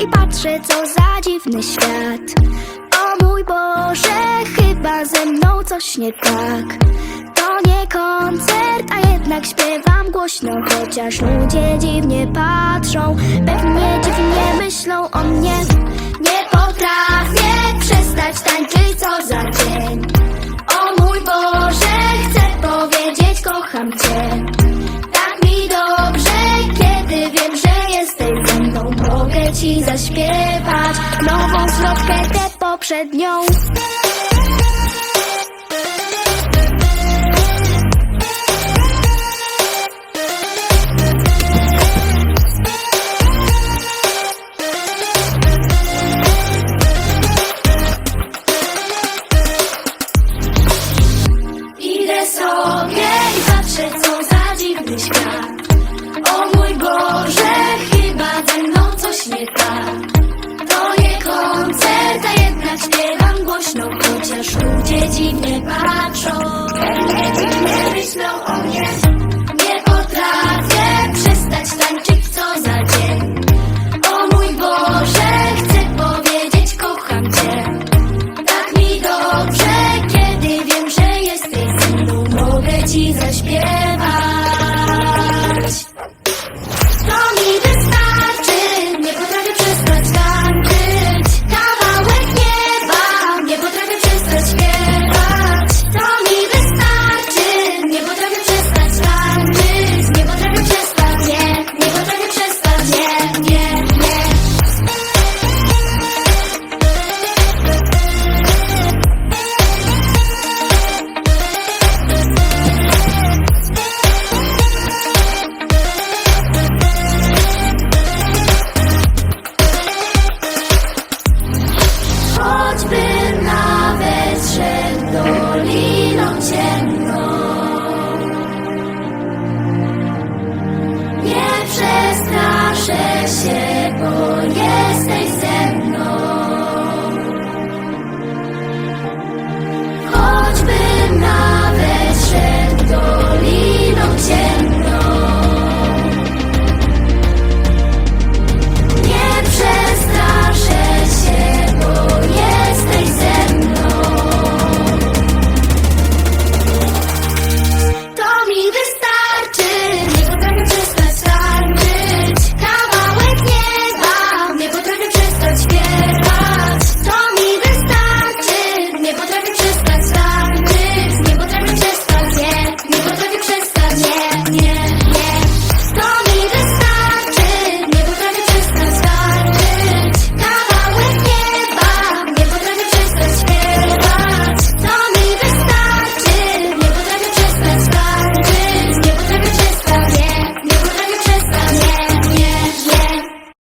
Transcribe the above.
i patrzę, co za dziwny świat. O mój Boże, chyba ze mną coś nie tak. To nie koncert, a jednak śpiewam głośno, chociaż ludzie dziwnie patrzą. Pewnie dziwnie myślą o mnie. Nie potrafię przestać tańczyć co za dzień. Ci zaśpiewać nową zwrotkę, tę poprzednią. Idę sobie i patrzę, co za dziwny świat. Śpiewam głośno, chociaż ludzie dziwnie patrzą. Dziwnie myślą o. Nie potrafię przestać tańczyć co za dzień. O mój Boże, chcę powiedzieć kocham Cię. Tak mi dobrze, kiedy wiem, że jesteś ze mogę ci zaśpiewać.